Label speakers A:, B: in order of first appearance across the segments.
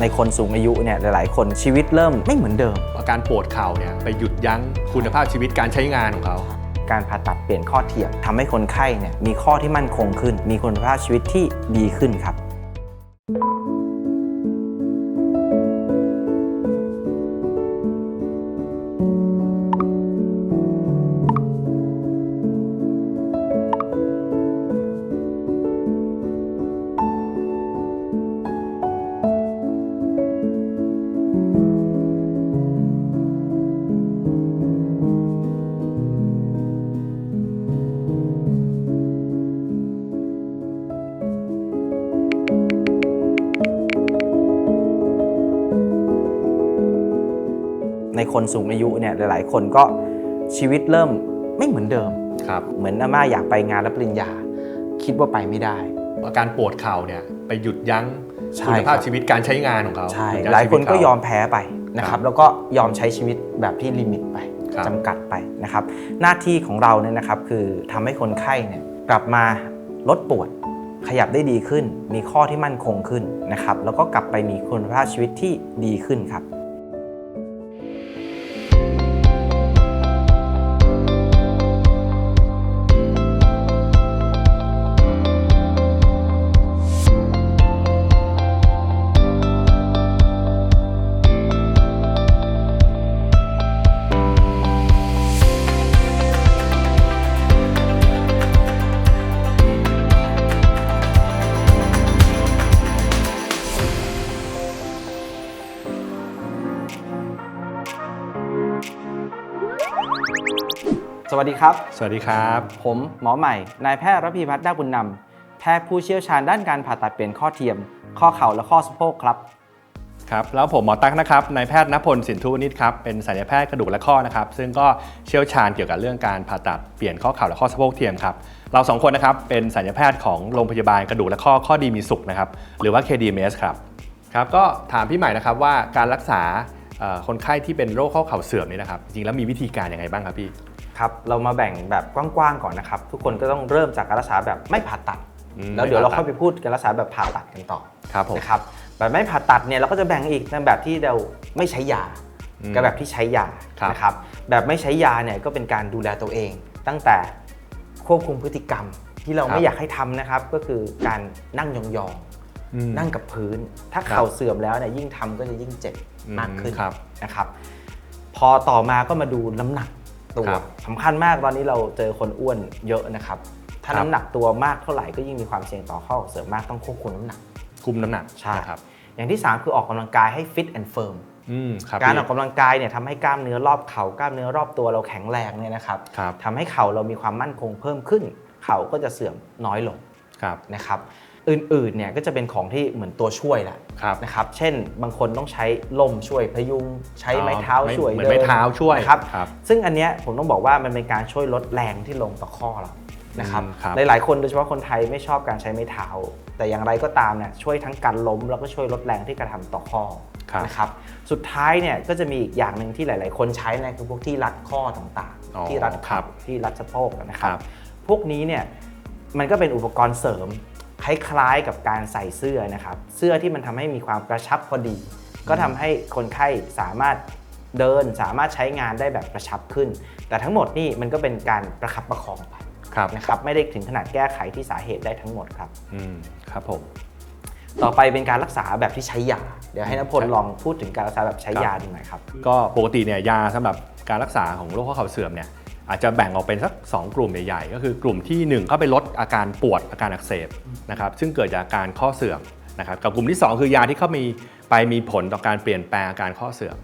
A: ในคนสูงอายุเนี่ยหลาย ๆ คนชีวิตเริ่มไม่เหมือนเดิม
B: อาการปวดเข่าเนี่ยไปหยุดยั้งคุณภาพชีวิตการใช้งานของเขา
A: การผ่าตัดเปลี่ยนข้อเทียมทำให้คนไข้เนี่ยมีข้อที่มั่นคงขึ้น มีคุณภาพชีวิตที่ดีขึ้นครับ คนสูงอายุเนี่ยหลาย ๆ คนก็ชีวิตเริ่มไม่เหมือนเดิม
B: ครับ
A: เหมือนอาม่าอยากไปงานรับปริญญา คิดว่าไปไม่ได้
B: อาการปวดเข่าเนี่ยไปหยุดยั้ง
A: ใช่
B: คุณภาพ
A: ครับ
B: ชีวิตการใช้งานของเขา
A: ใช่
B: ยุดง
A: หลายคนก็
B: ชีวิตเข
A: ยอมแพ้ไปนะค
B: ครั
A: รับบแล้วก็ยอมใช้ชีวิตแบบที่ลิมิตไป
B: ครับ
A: จำกัดไปนะครับ หน้าที่ของเราเนี่ยนะครับคือทำให้คนไข้เนี่ยกลับมาลดปวด ขยับได้ดีขึ้น มีข้อที่มั่นคงขึ้นนะครับ แล้วก็กลับไปมีคุณภาพชีวิตที่ดีขึ้นครับ วัสดีครับ
B: สวัสดีครับ
A: ผมหมอใหม่ นายแพทย์ระพีพัฒน์ด้าบุญนำ แพทย์ผู้เชี่ยวชาญด้านการผ่าตัดเปลี่ยนข้อเทียม ข้อเข่าและข้อสะโพกครับ
B: ครับ แล้วผมหมอตั๊กนะครับ นายแพทย์ณพลสินทุวนิชครับ เป็นศัลยแพทย์กระดูกและข้อนะครับ ซึ่งก็เชี่ยวชาญเกี่ยวกับเรื่องการผ่าตัดเปลี่ยนข้อเข่าและข้อสะโพกเทียมครับ เราสองคนนะครับ เป็นศัลยแพทย์ของโรงพยาบาลกระดูกและข้อข้อดีมีสุขนะครับ หรือว่า KDMS ครับ ครับ ก็ถามพี่ใหม่นะครับว่าการรักษาเอ่อคนไข้ที่เป็นโรคข้อเข่าเสื่อมนี่นะครับ จริงๆแล้วมีวิธีการยังไงบ้างครับพี่
A: ครับเรามาแบ่งแบบกว้างๆก่อนนะครับ ทุกคนก็ต้องเริ่มจากการรักษาแบบไม่ผ่าตัด
B: อืม
A: แล้วเดี๋ยวเรา
B: ไม่ผ่าตัด
A: ค่อยไปพูดการรักษาแบบผ่าตัดกันต่อ
B: ครับผม
A: นะครับแบบไม่ผ่าตัดเนี่ยเราก็จะแบ่งอีกในแบบที่เราไม่ใช้ยา
B: อืม
A: กับแบบที่ใช้ยา
B: ครับ
A: นะครับแบบไม่ใช้ยาเนี่ยก็เป็นการดูแลตัวเอง ตั้งแต่ควบคุมพฤติกรรมที่เราไม่อยากให้ทำนะครับ ก็คือการนั่งยอง
B: อืม
A: ๆนั่งกับพื้น ถ้า
B: ครับ
A: เข่าเสื่อมแล้วเนี่ยยิ่งทำก็จะยิ่งเจ็บมากขึ้น
B: อืมครับ
A: นะครับ พอต่อมาก็มาดูน้ำหนัก ตัว
B: ครับ
A: สำคัญมากตอนนี้เราเจอคนอ้วนเยอะนะครับ ถ้า
B: ครับ
A: น้ำหนักตัวมากเท่าไหร่ก็ยิ่งมีความเสี่ยงต่อข้อเสื่อมมากต้องควบคุมน้ำหนัก
B: คุมน้ำหนัก
A: ใช่
B: นะครับ
A: อย่างที่ 3 คือออกกำลังกายให้ฟิตแอนด์เฟิร์ม
B: อืมครับ
A: การ
B: พี่
A: ออกกำลังกายเนี่ยทำให้กล้ามเนื้อรอบเข่ากล้ามเนื้อรอบตัวเราแข็งแรงเนี่ยนะครับ
B: ครับ
A: ทำให้เข่าเรามีความมั่นคงเพิ่มขึ้น เข่าก็จะเสื่อมน้อยลง
B: ครับ
A: นะครับ อื่นๆเนี่ยก็จะเป็นของที่เหมือนตัวช่วยแหละ
B: ครับ
A: นะครับ เช่นบางคนต้องใช้ล่มช่วยพยุงใช้ไม้เท้า
B: อ๋อ
A: ช่วย
B: เหมือน
A: ดิ
B: ไม้เท้าช่วย
A: นะครับ
B: ครับ
A: ซึ่งอันเนี้ยผมต้องบอกว่ามันเป็นการช่วยลดแรงที่ลงต่อข้อเรานะครับ
B: อืมครับ
A: หลายๆคนโดยเฉพาะคนไทยไม่ชอบการใช้ไม้เท้า แต่อย่างไรก็ตามเนี่ยช่วยทั้งการล้มแล้วก็ช่วยลดแรงที่กระทำต่อข้อ
B: ครับ
A: นะครับสุดท้ายเนี่ยก็จะมีอีกอย่างหนึ่งที่หลาย ๆ คนใช้นะคือพวกที่รัดข้อต่าง
B: อ๋อ
A: ๆที่รัด
B: ครั
A: ขั
B: บบ
A: ที่รัดสะโพกนะค
B: ค
A: รั
B: รับบ
A: พวกนี้เนี่ยมันก็เป็นอุปกรณ์เสริม คล้ายๆกับการใส่เสื้อนะครับ เสื้อที่มันทำให้มีความกระชับพอดี ก็ทำให้คนไข้สามารถเดินสามารถใช้งานได้แบบกระชับขึ้น แต่ทั้งหมดนี่มันก็เป็นการประคับประคองไป
B: ครับ
A: นะครับไม่ได้ถึงขนาดแก้ไขที่สาเหตุได้ทั้งหมดครับ
B: อืมครับผม
A: ต่อไปเป็นการรักษาแบบที่ใช้ยา เดี๋ยวให้นพล
B: ครับ
A: ลองพูดถึงการรักษาแบบใช้
B: ครับ
A: ยาดูหน่อยครับ
B: ก็ปกติเนี่ยยาสำหรับการรักษาของโรคข้อเข่าเสื่อมเนี่ย อาจจะแบ่งออกเป็นสัก 2 กลุ่มใหญ่ๆ ก็คือกลุ่มที่ 1 เข้าไปลดอาการปวดอาการอักเสบนะครับซึ่งเกิดจากอาการข้อเสื่อมนะครับกับกลุ่มที่ 2 คือยาที่เข้ามีไปมีผลต่อการเปลี่ยนแปลงอาการข้อเสื่อม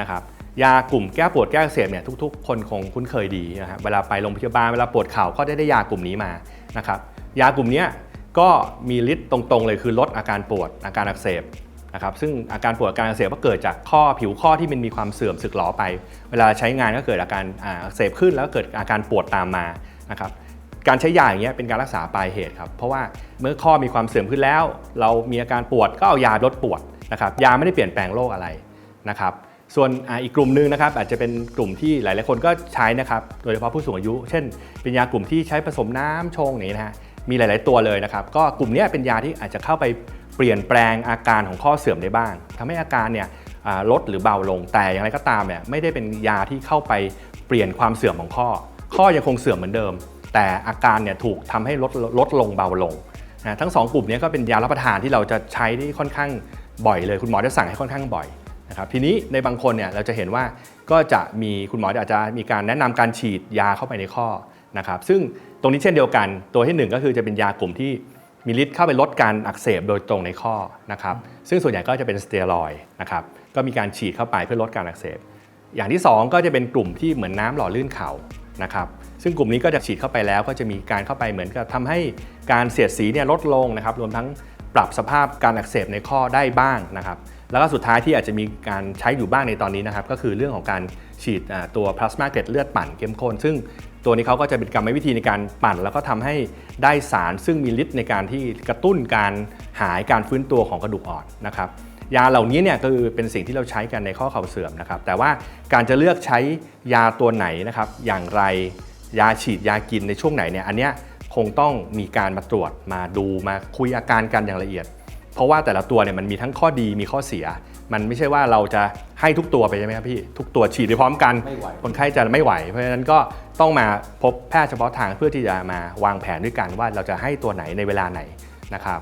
B: นะครับยากลุ่มแก้ปวดแก้อักเสบเนี่ยทุกๆ คนคงคุ้นเคยดีนะครับเวลาไปโรงพยาบาลเวลาปวดเข่าก็ได้ได้ยากลุ่มนี้มานะครับยากลุ่มนี้ก็มีฤทธิ์ตรงๆเลยคือลดอาการปวดอาการอักเสบ นะครับซึ่งอาการปวดอาการอักเสบก็เกิดจากข้อผิวข้อที่มันมีความเสื่อมสึกหรอไป เวลาใช้งานก็เกิดอาการอักเสบขึ้นแล้วก็เกิดอาการปวดตามมานะครับการใช้ยาอย่างเงี้ยเป็นการรักษาปลายเหตุครับเพราะว่าเมื่อข้อมีความเสื่อมขึ้นแล้ว เรามีอาการปวดก็เอายาลดปวดนะครับยาไม่ได้เปลี่ยนแปลงโรคอะไรนะครับส่วนออีกกลุ่มหนึ่งนะครับอาจจะเป็นกลุ่มที่หลาย ๆ คนก็ใช้นะครับโดยเฉพาะผู้สูงอายุ เช่น เป็นยากลุ่มที่ใช้ผสมน้ำชงนี้นะฮะมีหลาย ๆ ตัวเลยนะครับก็กลุ่มนี้เป็นยาที่อาจจะเข้าไป เปลี่ยนแปลงอาการของข้อเสื่อมได้บ้างทำให้อาการเนี่ยลดหรือเบาลงแต่อย่างไรก็ตามเนี่ยไม่ได้เป็นยาที่เข้าไปเปลี่ยนความเสื่อมของข้อ ข้อยังคงเสื่อมเหมือนเดิม แต่อาการเนี่ยถูกทำให้ลดลดลงเบาลงนะทั้งสองกลุ่มนี้ก็เป็นยารับประทานที่เราจะใช้ได้ค่อนข้างบ่อยเลยคุณหมอจะสั่งให้ค่อนข้างบ่อยนะครับทีนี้ในบางคนเนี่ยเราจะเห็นว่าก็จะมีคุณหมออาจจะมีการแนะนำการฉีดยาเข้าไปในข้อนะครับซึ่งตรงนี้เช่นเดียวกันตัวที่หนึ่งก็คือจะเป็นยากลุ่มที่ มีฤทธิ์เข้าไปลดการอักเสบโดยตรงในข้อนะครับซึ่งส่วนใหญ่ก็จะเป็นสเตียรอยนะครับก็มีการฉีดเข้าไปเพื่อลดการอักเสบ อย่างที่ 2 ก็จะเป็นกลุ่มที่เหมือนน้ำหล่อลื่นเข่านะครับซึ่งกลุ่มนี้ก็จะฉีดเข้าไปแล้ว ก็จะมีการเข้าไปเหมือนกับทำให้การเสียดสีเนี่ยลดลงนะครับรวมทั้งปรับสภาพการอักเสบในข้อได้บ้างนะครับแล้วก็สุดท้ายที่อาจจะมีการใช้อยู่บ้างในตอนนี้นะครับก็คือเรื่องของการฉีดตัวพลาสมาเกล็ดเลือดปั่นเข้มข้นซึ่ง ตัวนี้เขาก็จะเป็นกรรมวิธีในการปั่น แล้วก็ทำให้ได้สารซึ่งมีฤทธิ์ในการที่กระตุ้นการหายการฟื้นตัวของกระดูกอ่อนนะครับยาเหล่านี้เนี่ยก็คือเป็นสิ่งที่เราใช้กันในข้อเข่าเสื่อมนะครับ แต่ว่าการจะเลือกใช้ยาตัวไหนนะครับอย่างไรยาฉีดยากินในช่วงไหนเนี่ยอันเนี้ยคงต้องมีการมาตรวจมาดูมาคุยอาการกันอย่างละเอียด เพราะว่าแต่ละตัวเนี่ยมันมีทั้งข้อดีมีข้อเสีย มันไม่ใช่ว่าเราจะ ให้ทุกตัวไปใช่ไหมครับพี่ ทุกตัวฉีดไปพร้อมกัน
A: ไม่ไหว
B: คนไข้จะไม่ไหว เพราะฉะนั้นก็ต้องมาพบแพทย์เฉพาะทางเพื่อที่จะมาวางแผนด้วยกันว่าเราจะให้ตัวไหนในเวลาไหนนะครับ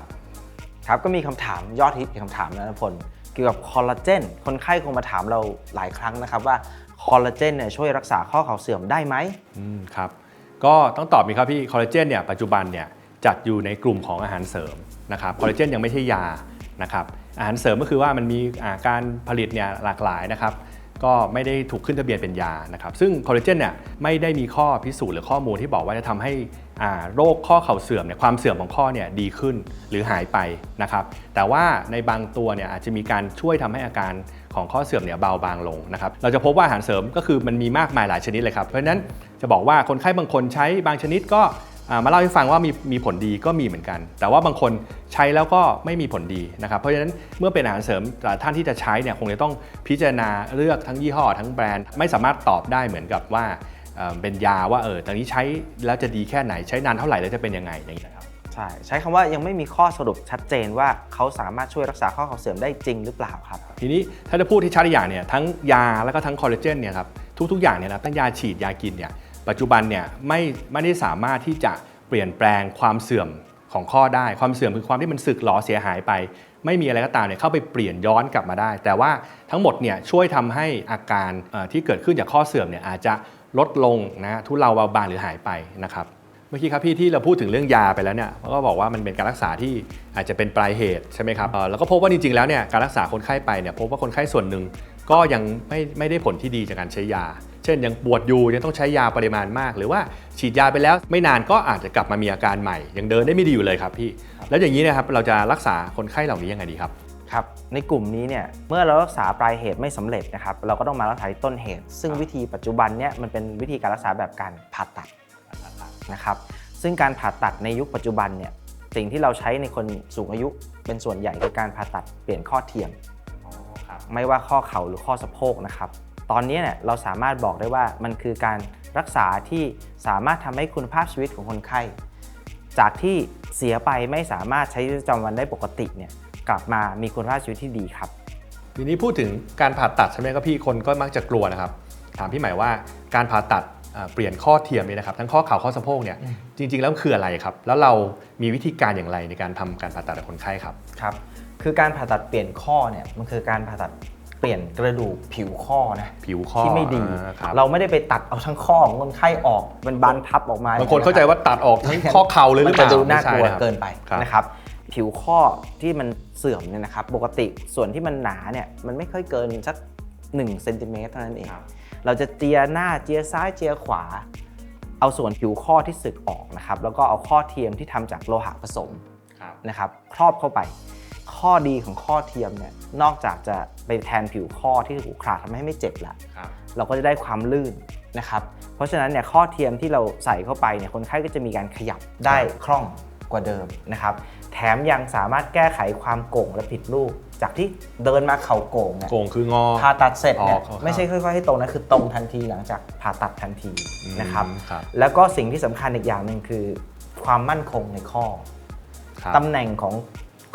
A: ครับก็มีคำถามยอดฮิตอีกคำถามนะนพลเกี่ยวกับคอลลาเจนคนไข้คงมาถามเราหลายครั้งนะครับว่าคอลลาเจนเนี่ยช่วยรักษาข้อเข่าเสื่อมได้ไหม
B: อืมครับก็ต้องตอบมีครับพี่คอลลาเจนเนี่ยปัจจุบันเนี่ยจัดอยู่ในกลุ่มของอาหารเสริมนะครับคอลลาเจนยังไม่ใช่ยานะครับ อาหารเสริมก็คือว่ามันมีาการผลิตเนี่ยหลากหลายนะครับก็ไม่ได้ถูกขึ้นทะเบียนเป็นยานะครับ ซึ่งคอลลาเจนเนี่ยไม่ได้มีข้อพิสูจน์หรือข้อมูลที่บอกว่าจะทำให้อ่าโรคข้อเข่าเสื่อมเนี่ยความเสื่อมของข้อเนี่ยดีขึ้นหรือหายไปนะครับ แต่ว่าในบางตัวเนี่ยอาจจะมีการช่วยทำให้อาการของข้อเสื่อมเนี่ยเบาบางลงนะครับ เราจะพบว่าอาหารเสริมก็คือมันมีมากมายหลายชนิดเลยครับ เพราะฉะนั้นจะบอกว่าคนไข้บางคนใช้บางชนิดก็ มาเล่าให้ฟังว่ามีมีผลดีก็มีเหมือนกัน แต่ว่าบางคนใช้แล้วก็ไม่มีผลดีนะครับ เพราะฉะนั้นเมื่อเป็นอาหารเสริมแต่ท่านที่จะใช้เนี่ยคงจะต้องพิจารณาเลือกทั้งยี่ห้อทั้งแบรนด์ ไม่สามารถตอบได้เหมือนกับว่าเอ่อเป็นยาว่าเออตอนนี้ใช้แล้วจะดีแค่ไหนใช้นานเท่าไหร่แล้วจะเป็นยังไงอย่างนี้นะครับ
A: ใช่ใช้คำว่ายังไม่มีข้อสรุปชัดเจนว่าเขาสามารถช่วยรักษาข้อเข่าเสื่อมได้จริงหรือเปล่าครับ
B: ทีนี้ถ้าจะพูดที่ชัดอีกอย่างเนี่ยทั้งยาแล้วก็ทั้งคอลลาเจนเนี่ยครับทุกๆอย่างเนี่ยนะทั้งยาฉีดยากินเนี่ย ปัจจุบันเนี่ยไม่ไม่ได้สามารถที่จะเปลี่ยนแปลงความเสื่อมของข้อได้ความเสื่อมคือความที่มันสึกหลอเสียหายไป ไม่มีอะไรก็ตามเนี่ยเข้าไปเปลี่ยนย้อนกลับมาได้ แต่ว่าทั้งหมดเนี่ยช่วยทำให้อาการที่เกิดขึ้นจากข้อเสื่อมเนี่ยอาจจะลดลงนะทุเลาเบาบางหรือหายไปนะครับ มื่อกี้ครับพี่ที่เราพูดถึงเรื่องยาไปแล้วเนี่ยเขาก็บอกว่ามันเป็นการรักษาที่อาจจะเป็นปลายเหตุใช่ไหมครับเอ่อแล้วก็พบว่าจริงๆแล้วเนี่ยการรักษาคนไข้ไปเนี่ยพบว่าคนไข้ส่วนหนึ่งก็ยังไม่ไม่ได้ผลที่ดีจากการใช้ยา เช่นยังปวดอยู่ยังต้องใช้ยาปริมาณมาก หรือว่าฉีดยาไปแล้วไม่นานก็อาจจะกลับมามีอาการใหม่ ยังเดินได้ไม่ดีอยู่เลยครับพี่ แล้วอย่างนี้เนะครับเราจะรักษาคนไข้เหล่านี้ยังไงดีครับ
A: ครับในกลุ่มนี้เนี่ยเมื่อเรารักษาปลายเหตุไม่สำเร็จนะครับเราก็ต้องมารักษาที่ต้นเหตุ ซึ่งวิธีปัจจุบันเนี่ยมันเป็นวิธีการรักษาแบบการผ่าตัด นะครับซึ่งการผ่าตัดในยุคปัจจุบันเนี่ยสิ่งที่เราใช้ในคนสูงอายุเป็นส่วนใหญ่คือการผ่าตัดเปลี่ยนข้อเทียมไม่ว่าข้อเข่าหรือข้อสะโพกนะครับ ตอนนี้เนี่ยเราสามารถบอกได้ว่ามันคือการรักษาที่สามารถทำให้คุณภาพชีวิตของคนไข้ จากที่เสียไปไม่สามารถใช้ชีวิตประจำวันได้ปกติเนี่ยกลับมามีคุณภาพชีวิตที่ดีครับ
B: ทีนี้พูดถึงการผ่าตัดใช่ไหมครับพี่คนก็มักจะกลัวนะครับ ถามพี่ใหม่ว่าการผ่าตัด เอ่อเปลี่ยนข้อเทียมเนี่ยนะครับทั้งข้อเข่าข้อสะโพกเนี่ยจริง ๆ แล้วคืออะไรครับ แล้วเรามีวิธีการอย่างไรในการทำการผ่าตัดกับคนไข้ครับ
A: ครับ คือการผ่าตัดเปลี่ยนข้อเนี่ยมันคือการผ่าตัดเปลี่ยนกระดูกผิวข้อนะ
B: ผิวข้อ
A: ที่ไม่ดี
B: อ่าครับ
A: เราไม่ได้ไปตัดเอาทั้งข้อของคนไข้ออกเป็นบานพับออกมา
B: บางคนเข้าใจว่าตัดออกทั้งข้อเข่าเลยห
A: มั
B: รือเป
A: จะ
B: ล่า
A: ดูน่ากลัว
B: ไม่ใช่ะครับ
A: เกินไป
B: ครับ
A: นะครับผิวข้อที่มันเสื่อมเนี่ยนะครับปกติส่วนที่มันหนาเนี่ยมันไม่ค่อยเกินสัก1เซนติเมตรเท่านั้นเอง เราจะเจียหน้าเจียซ้ายเจียขวา เอาส่วนผิวข้อที่สึกออกนะครับ แล้วก็เอาข้อเทียมที่ทำจากโลหะผสม
B: ครับ
A: นะครับ ครอบเข้าไป ข้อดีของข้อเทียมเนี่ยนอกจากจะไปแทนผิวข้อที่ถูกขาดทำให้ไม่เจ็บละ
B: ครับ
A: เราก็จะได้ความลื่นนะครับ เพราะฉะนั้นเนี่ยข้อเทียมที่เราใส่เข้าไปเนี่ยคนไข้ก็จะมีการขยับได้คล่องกว่าเดิมนะครับ แถมยังสามารถแก้ไขความโก่งและผิดรูป จากที่เดินมาเข่าโก่งเนี่ย
B: โกงคืองอ
A: ผ่าตัดเสร็จเนี่ย
B: อ๋อครับ
A: ไม่ใช่ค่อยๆให้ตรงนะคือตรงทันทีหลังจากผ่าตัดทันทีนะครับ
B: อืมครับ
A: แล้วก็สิ่งที่สำคัญอีกอย่างหนึ่งคือ ความมั่นคงในข้อ
B: ครับ
A: ตำแหน่งของ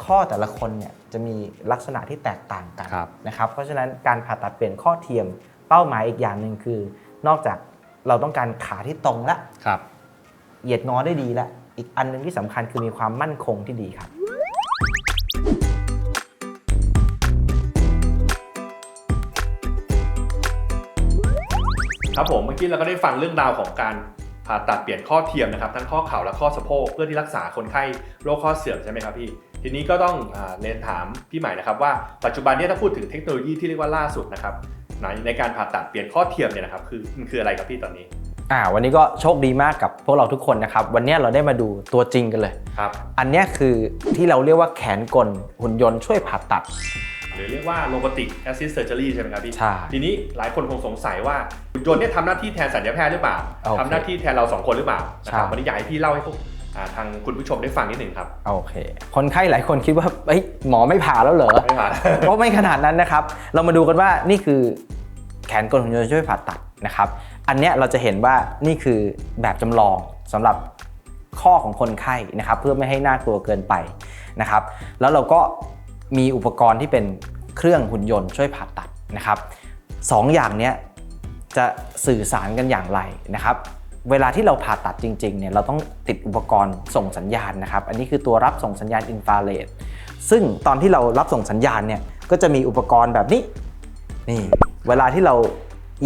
A: ข้อแต่ละคนเนี่ยจะมีลักษณะที่แตกต่างกัน
B: ครับ
A: นะครับ เพราะฉะนั้นการผ่าตัดเปลี่ยนข้อเทียมเป้าหมายอีกอย่างหนึ่งคือ นอกจากเราต้องการขาที่ตรงและ
B: ครับ
A: เหยียดงอได้ดีและ อีกอันหนึงที่สำคัญคือมีความมั่นคงที่ดีครับ
B: ผมเมื่อกี้เราก็ได้ฟังเรื่องราวของการผ่าตัดเปลี่ยนข้อเทียมนะครับทั้งข้อเข่าและข้อสะโพกเพื่อที่รักษาคนไข้โรคข้อเสื่อมใช่ไหมครับพี่ทีนี้ก็ต้องอาเรียนถามพี่ใหม่นะครับว่าปัจจุบันเนี้ถ้าพูดถึงเทคโนโลยีที่เรียกว่าล่าสุดนะครับในในการผ่าตัดเปลี่ยนข้อเทียมเนี่ยนะครับคือมันคืออะไรครับพี่ตอนนี้
A: อ่าวันนี้ก็โชคดีมากกับพวกเราทุกคนนะครับ วันนี้เราได้มาดูตัวจริงกันเลย
B: ครับ
A: อันเนี้ยคือที่เราเรียกว่าแขนกลหุ่นยนต์ช่วยผ่าตัด
B: หรือเรียกว่า robotic assist surgery ใช่ไหมครับพี่
A: ใช่
B: ทีนี้หลายคนคงสงสัยว่าหุ่นยนต์เนี่ยทำหน้าที่แทนสัญญาแพทย์หรือเปล่า
A: โอเค
B: ทำหน้าที่แทนเราสองคนหรือเปล่านะครับ
A: ใช่
B: วันนี้อยากให้พี่เล่าให้พวกอ่าทางคุณผู้ชมได้ฟังนิดหนึ่งครับ
A: โอเค คนไข้หลายคนคิดว่าเอ้ยหมอไม่ผ่าแล้วเหรอ
B: ไม่ผ่าน
A: เพราะไม่ขนาดนั้นนะครับ เรามาดูกันว่านี่คือแขนกลหุ่นยนต์ช่วยผ่าตัดนะครับ อันเนี้ยเราจะเห็นว่านี่คือแบบจำลองสำหรับข้อของคนไข้นะครับ เพื่อไม่ให้น่ากลัวเกินไปนะครับ แล้วเราก็ มีอุปกรณ์ที่เป็นเครื่องหุ่นยนต์ช่วยผ่าตัดนะครับสองอย่างนี้จะสื่อสารกันอย่างไรนะครับ เวลาที่เราผ่าตัดจริงๆเนี่ยเราต้องติดอุปกรณ์ส่งสัญญาณนะครับ อันนี้คือตัวรับส่งสัญญาณอินฟราเรดซึ่งตอนที่เรารับส่งสัญญาณเนี่ยก็จะมีอุปกรณ์แบบนี้นี่เวลาที่เรา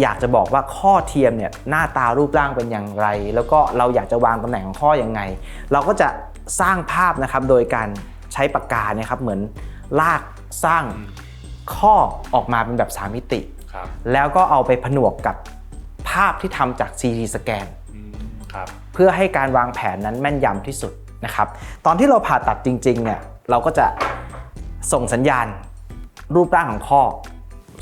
A: อยากจะบอกว่าข้อเทียมเนี่ยหน้าตารูปร่างเป็นอย่างไร แล้วก็เราอยากจะวางตำแหน่งของข้อยังไง เราก็จะสร้างภาพนะครับโดยการใช้ปากกาเนี่ยครับเหมือน ลากสร้างข้อออกมาเป็นแบบสามมิติ
B: ครับ
A: แล้วก็เอาไปผนวกกับภาพที่ทำจาก CT สแกน
B: อืมครับ
A: เพื่อให้การวางแผนนั้นแม่นยำที่สุดนะครับตอนที่เราผ่าตัดจริงๆเนี่ยเราก็จะส่งสัญญาณรูปร่างของข้อ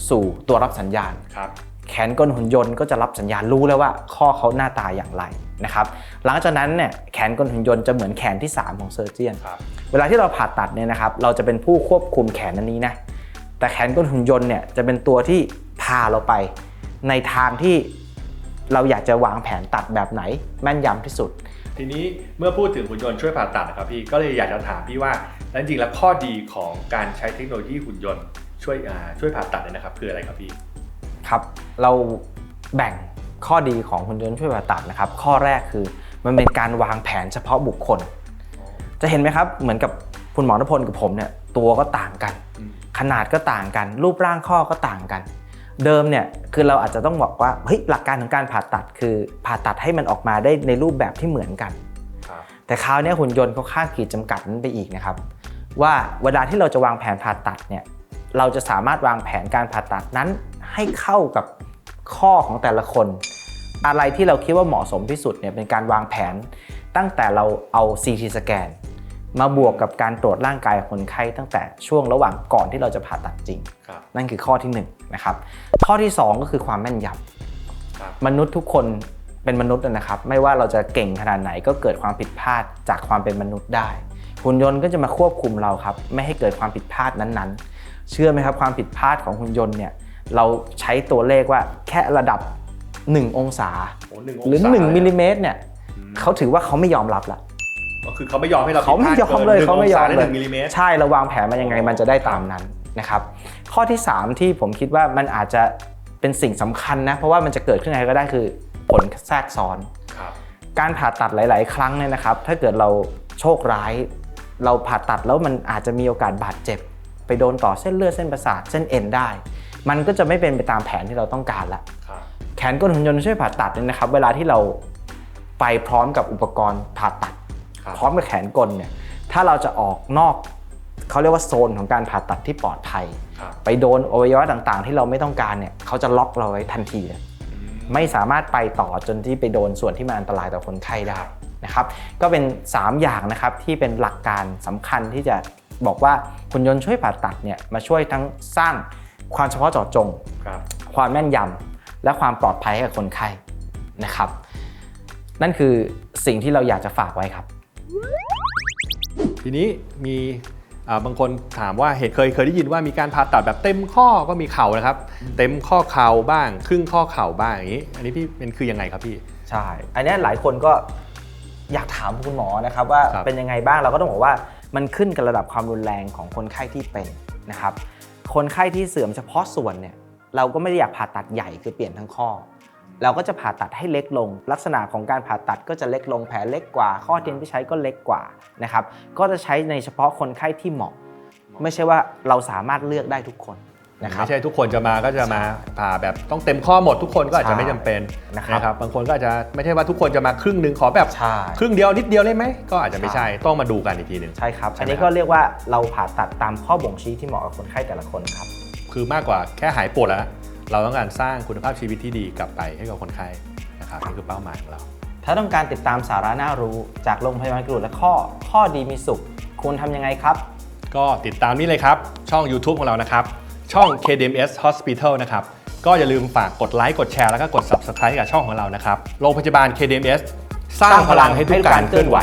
A: สู่ตัวรับสัญญาณ
B: ครับ
A: แขนกลหุ่นยนต์ก็จะรับสัญญาณรู้แล้วว่าข้อเขาหน้าตาอย่างไรนะครับหลังจากนั้นเนี่ยแขนกลหุ่นยนต์จะเหมือนแขนที่ 3 ของเซอร์เจียน
B: ครับ
A: เวลาที่เราผ่าตัดเนี่ยนะครับ เราจะเป็นผู้ควบคุมแขนอันนี้นะ แต่แขนกลหุ่นยนต์เนี่ยจะเป็นตัวที่พาเราไป ในทางที่เราอยากจะวางแผนตัดแบบไหน แม่นยำที่สุด
B: ทีนี้เมื่อพูดถึงหุ่นยนต์ช่วยผ่าตัดนะครับพี่ก็เลยอยากจะถามพี่ว่าแล้วจริงๆแล้วข้อดีของการใช้เทคโนโลยีหุ่นยนต์ช่วยอ่าช่วยผ่าตัดเนี่ยนะครับคืออะไรครับพี่
A: ครับ เราแบ่งข้อดีของหุ่นยนต์ช่วยผ่าตัดนะครับ ข้อแรกคือมันเป็นการวางแผนเฉพาะบุคคล จะเห็นไหมครับ เหมือนกับคุณหมอนพลกับผมเนี่ยตัวก็ต่างกัน
B: อืม
A: ขนาดก็ต่างกัน รูปร่างข้อก็ต่างกัน เดิมเนี่ยคือเราอาจจะต้องบอกว่าเฮ้ยหลักการของการผ่าตัดคือผ่าตัดให้มันออกมาได้ในรูปแบบที่เหมือนกัน
B: ครับ
A: แต่คราวเนี้ยหุ่นยนต์เขาข้ามขีดจำกัดนั้นไปอีกนะครับ ว่าเวลาที่เราจะวางแผนผ่าตัดเนี่ยเราจะสามารถวางแผนการผ่าตัดนั้นให้เข้ากับข้อของแต่ละคน อะไรที่เราคิดว่าเหมาะสมที่สุดเนี่ยเป็นการวางแผนตั้งแต่เราเอา CT สแกน มาบวกกับการตรวจร่างกายคนไข้ตั้งแต่ช่วงระหว่างก่อนที่เราจะผ่าตัดจริง
B: ครับ
A: นั่นคือข้อที่หนึ่งนะครับข้อที่สองก็คือความแม่นยำ
B: ครับ
A: มนุษย์ทุกคนเป็นมนุษย์นะครับ ไม่ว่าเราจะเก่งขนาดไหนก็เกิดความผิดพลาดจากความเป็นมนุษย์ได้หุ่นยนต์ก็จะมาควบคุมเราครับ ไม่ให้เกิดความผิดพลาดนั้นๆ เชื่อไหมครับความผิดพลาดของหุ่นยนต์เนี่ยเราใช้ตัวเลขว่าแค่ระดับ 1 องศา
B: โอ้หนึ่ง
A: หรือ
B: งศา
A: 1มิลลิเมตรเนี่ย
B: อืม
A: เขาถือว่าเขาไม่ยอมรับละ
B: ก็คือเขาไม่ยอมให้เรา
A: เขาไม่ยอมเลย
B: ผิดพ
A: เขา
B: ลด
A: ไม่ยอม
B: กินห
A: เล
B: นึ่
A: ย
B: งองศาได้หนึ่งมิลลิเมตร
A: ใช่เราวางแผนมันยังไงมันจะได้ตามนั้นนะครับ ข้อที่ 3 ที่ผมคิดว่ามันอาจจะเป็นสิ่งสำคัญนะ เพราะว่ามันจะเกิดขึ้นอะไรก็ได้คือผลแทรกซ้อน
B: ครับ
A: การผ่าตัดหลาย ๆ ครั้งเนี่ยนะครับ ถ้าเกิดเราโชคร้าย เราผ่าตัดแล้วมันอาจจะมีโอกาสบาดเจ็บ ไปโดนต่อเส้นเลือดเส้นประสาทเส้นเอ็นได้ มันก็จะไม่เป็นไปตามแผนที่เราต้องการละ
B: ครับ
A: แขนกลหุ่นยนต์ช่วยผ่าตัดเนี่ยนะครับ เวลาที่เราไปพร้อมกับอุปกรณ์ผ่าตัด
B: ครับ
A: พร้อมกับแขนกลเนี่ยถ้าเราจะออกนอกเขาเรียกว่าโซนของการผ่าตัดที่ปลอดภัย
B: ครับ
A: ไปโดนอวัยวะต่างๆ ที่เราไม่ต้องการเนี่ยเขาจะล็อกเราไว้ทันทีเลย
B: อืม
A: ไม่สามารถไปต่อจนที่ไปโดนส่วนที่มันอันตรายต่อคนไข้ได้นะครับก็เป็น 3 อย่างนะครับที่เป็นหลักการสำคัญที่จะบอกว่าหุ่นยนต์ช่วยผ่าตัดเนี่ยมาช่วยทั้งสร้างความเฉพาะเจาะจง
B: ครับ
A: ความแม่นยำและความปลอดภัยให้กับคนไข้นะครับ นั่นคือสิ่งที่เราอยากจะฝากไว้ครับ
B: ทีนี้มีอ่าบางคนถามว่าเห็นเคยเคยได้ยินว่ามีการผ่าตัดแบบเต็มข้อก็มีเข่านะครับ เต็มข้อเข่าบ้าง ครึ่งข้อเข่าบ้างอย่างนี้ อันนี้พี่เป็นคือยังไงครับพี่
A: ใช่อันเนี้ยหลายคนก็อยากถามคุณหมอนะครับว่า
B: ครับ
A: เป็นยังไงบ้างเราก็ต้องบอกว่ามันขึ้นกับระดับความรุนแรงของคนไข้ที่เป็นนะครับ คนไข้ที่เสื่อมเฉพาะส่วนเนี่ยเราก็ไม่ได้อยากผ่าตัดใหญ่คือเปลี่ยนทั้งข้อ เราก็จะผ่าตัดให้เล็กลง ลักษณะของการผ่าตัดก็จะเล็กลงแผลเล็กกว่า ข้อเทียมที่ใช้ก็เล็กกว่านะครับก็จะใช้ในเฉพาะคนไข้ที่เหมาะ ไม่ใช่ว่าเราสามารถเลือกได้ทุกคนนะครับ
B: ไม่ใช่ทุกคนจะมาก็จะมาผ่าแบบต้องเต็มข้อหมดทุกคนก็อาจจะไม่จำเป็น
A: นะครับ
B: นะครับบางคนก็อาจจะไม่ใช่ว่าทุกคนจะมาครึ่งหนึ่งขอแบบ
A: ใช่
B: ครึ่งเดียวนิดเดียวได้ไหมก็อาจจะไม่ใช่ต้องมาดูกันอีกทีหนึ่ง
A: ใช่ครับ
B: ใช่
A: อัน
B: ไหม
A: นี้
B: ครับ
A: ก็เรียกว่าเราผ่าตัดตามข้อบ่งชี้ที่เหมาะกับคนไข้แต่ละคนครับ
B: คือมากกว่าแค่หายปวดแล้วนะ เราต้องการสร้างคุณภาพชีวิตที่ดีกลับไปให้กับคนไข้นะครับนี่คือเป้าหมายของเรา
A: ถ้าต้องการติดตามสาระน่ารู้จากโรงพยาบาลกระดูกและข้อ ข้อดีมีสุข คุณทำยังไงครับ
B: ก็ติดตามนี่เลยครับ ช่อง YouTube ของเรานะครับ ช่อง KDMS Hospital นะครับ ก็อย่าลืมฝากกดไลค์กดแชร์แล้วก็กด Subscribe กับช่องของเรานะครับโรงพยาบาล KDMS สร้างพลังให้ทุกการเคลื่อนไหว